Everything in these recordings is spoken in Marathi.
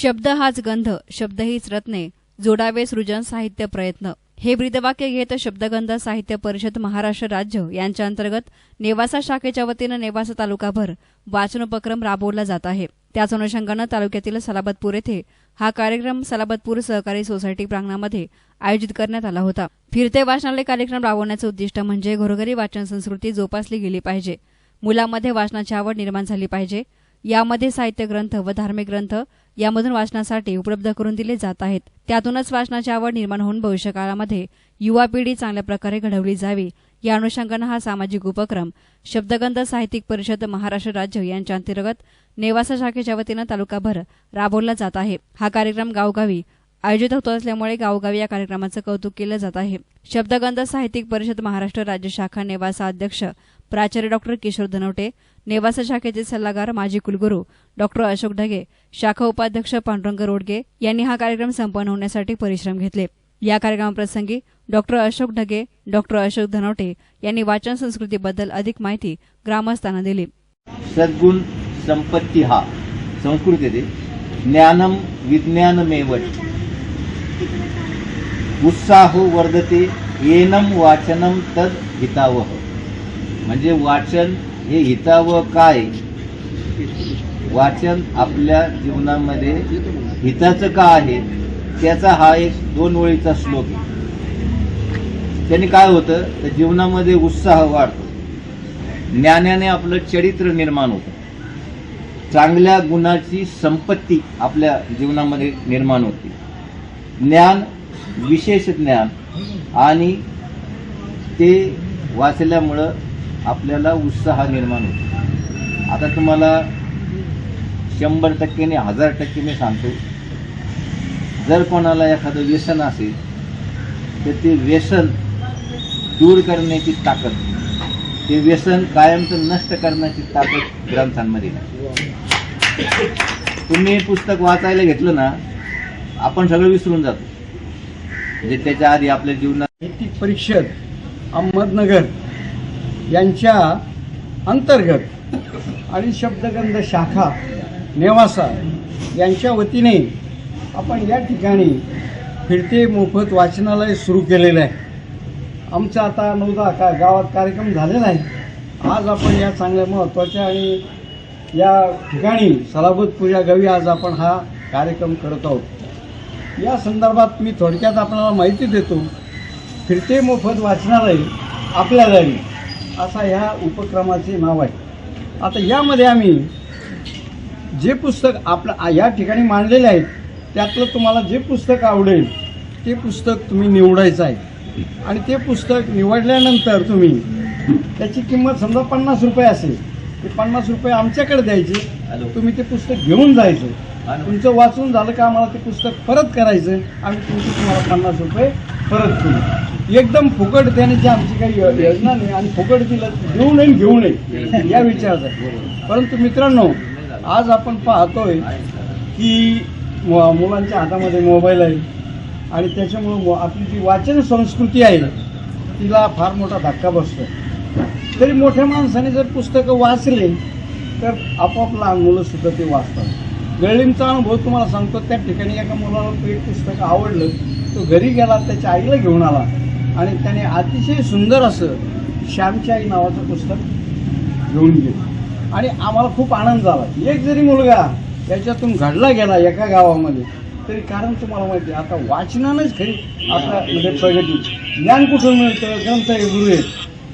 शब्द हाच गंध शब्द हीच रत्ने जोडावे सृजन साहित्य प्रयत्न. हे ब्रीदवाक्य घेत शब्दगंध साहित्य परिषद महाराष्ट्र राज्य यांच्या अंतर्गत नेवासा शाखेच्या वतीनं नेवासा तालुकाभर वाचन उपक्रम राबवला जात आहे. त्याच अनुषंगानं तालुक्यातील सलाबतपूर येथे हा कार्यक्रम सलाबतपूर सहकारी सोसायटी प्रांगणामध्ये आयोजित करण्यात आला होता. फिरते वाचनालय कार्यक्रम राबवण्याचं उद्दिष्ट म्हणजे घरोघरी वाचन संस्कृती जोपासली गेली पाहिजे. मुलांमध्ये वाचनाची आवड निर्माण झाली पाहिजे. यामध्ये साहित्य ग्रंथ व धार्मिक ग्रंथ यामधून वाचनासाठी उपलब्ध करून दिले जात आहेत. त्यातूनच वाचनाची आवड निर्माण होऊन भविष्यकाळामध्ये युवा पिढी चांगल्या प्रकारे घडवली जावी. या अनुषंगानं हा सामाजिक उपक्रम शब्दगंध साहित्यिक परिषद महाराष्ट्र राज्य यांच्या अंतर्गत नेवासा शाखेच्या वतीनं तालुकाभर राबवला जात आहे. हा कार्यक्रम गावगावी आयोजित होत असल्यामुळे गावोगावी या कार्यक्रमाचं कौतुक केलं जात आहे. शब्दगंध साहित्यिक परिषद महाराष्ट्र राज्य शाखा नेवासा अध्यक्ष प्राचार्य डॉक्टर किशोर धनवटे नेवासा शाखेचे सल्लागार माजी कुलगुरू डॉक्टर अशोक ढगे शाखा उपाध्यक्ष पांडुरंग रोडगे यांनी हा कार्यक्रम संपन्न होण्यासाठी परिश्रम घेतले. या कार्यक्रमाप्रसंगी डॉक्टर अशोक ढगे डॉक्टर अशोक धनवटे यांनी वाचन संस्कृतीबद्दल अधिक माहिती ग्रामस्थांना दिली. सद्गुण संपत्ती हा संस्कृती ज्ञानम विज्ञानमेवट उत्साहो वर्धते येनम वाचनम तद हितावह. म्हणजे वाचन हे हितावं काय? वाचन आपल्या जीवनामध्ये हिताचं का आहे? त्याचा हा एक दोन ओळीचा श्लोक आहे. त्याने काय होतं? तर जीवनामध्ये उत्साह वाढतो. ज्ञानाने आपलं चरित्र निर्माण होतं. चांगल्या गुणाची संपत्ती आपल्या जीवनामध्ये निर्माण होते. ज्ञान विशेष ज्ञान आणि ते वाचल्यामुळं आपल्याला उत्साह निर्माण होतो. आता तुम्हाला शंभर टक्केने हजार टक्केने सांगतो जर कोणाला एखादं व्यसन असेल तर ते व्यसन दूर करण्याची ताकद ते व्यसन कायमचं नष्ट करण्याची ताकद ग्रंथांमध्ये तुम्ही हे पुस्तक वाचायला घेतलं ना आपण सगळं विसरून जातो. म्हणजे त्याच्या आधी आपल्या जीवनात नैतिक परिषद अहमदनगर. यांच्या अंतर्गत आणि शब्दगंध शाखा नेवासा यांच्या वतीने आपण या ठिकाणी फिरते मोफत वाचनालय सुरू केलेलं आहे. आमचा आता नवदा का गावात कार्यक्रम झालेला आहे. आज आपण या चांगल्या महत्त्वाच्या आणि या ठिकाणी सलाभूत पूजा गावी आज आपण हा कार्यक्रम करत आहोत. या संदर्भात मी थोडक्यात आपल्याला माहिती देतो फिरते मोफत वाचनालय आपल्या गावी. असा ह्या उपक्रमाचे नाव आहे. आता यामध्ये आम्ही जे पुस्तक आपलं या ठिकाणी मांडलेले आहेत त्यातलं तुम्हाला जे पुस्तक आवडेल ते पुस्तक तुम्ही निवडायचं आहे. आणि ते पुस्तक निवडल्यानंतर तुम्ही त्याची किंमत समजा पन्नास रुपये असेल ते पन्नास रुपये आमच्याकडे द्यायचे तुम्ही ते पुस्तक घेऊन जायचं. तुमचं वाचून झालं का आम्हाला ते पुस्तक परत करायचं आम्ही तुमचे तुम्हाला पन्नास रुपये परत करू. एकदम फुकट देण्याची आमची काही योजना नाही आणि फुकट दिलं देऊ नये घेऊ नये या विचाराचा परंतु मित्रांनो आज आपण पाहतोय की मुलांच्या हातामध्ये मोबाईल आहे आणि त्याच्यामुळं आपली जी वाचन संस्कृती आहे तिला फार मोठा धक्का बसतो तरी मोठ्या माणसाने जर पुस्तकं वाचले तर आपोआप लहान मुलंसुद्धा ते वाचतात. गळींचा अनुभव तुम्हाला सांगतो त्या ठिकाणी एका मुलाला ते पुस्तक आवडलं तो घरी गेला त्याच्या आईला घेऊन आला. आणि त्याने अतिशय सुंदर असं श्यामची आई नावाचं पुस्तक घेऊन गेलं. आणि आम्हाला खूप आनंद झाला. एक जरी मुलगा याच्यातून घडला गेला एका गावामध्ये तरी कारण तुम्हाला माहिती आहे, आता वाचनानंच खरी आपल्या म्हणजे प्रगती ज्ञान कुठून मिळतं? ग्रंथ हे गुरु आहेत.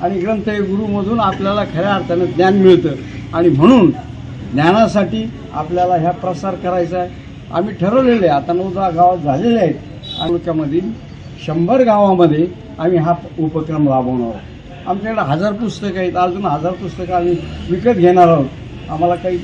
आणि ग्रंथ हे गुरुमधून आपल्याला खऱ्या अर्थानं ज्ञान मिळतं. आणि म्हणून ज्ञानासाठी आपल्याला ह्या प्रसार करायचा आहे. आम्ही ठरवलेले आहे आता नऊ दहा गावात झालेले आहेत. तालुक्यामधील शंभर गावामध्ये आम्ही हा उपक्रम राबवणार आहोत. आमच्याकडे हजार पुस्तकं आहेत अजून हजार पुस्तकं आम्ही विकत घेणार आहोत. आम्हाला काही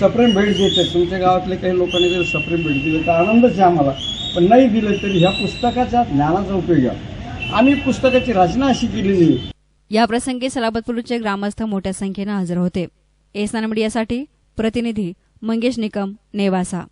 सप्रेम भेट देते तुमच्या गावातले काही लोकांनी जर सप्रेम भेट दिलं तर आनंदच आहे आम्हाला. पण नाही दिलं तरी ह्या पुस्तकाच्या ज्ञानाचा उपयोग आहे. आम्ही पुस्तकाची रचना अशी केलेली नाही या प्रसंगी सलाबतपूरचे ग्रामस्थ मोठ्या संख्येनं हजर होते. एसनान मीडियासाठी प्रतिनिधी मंगेश निकम नेवासा.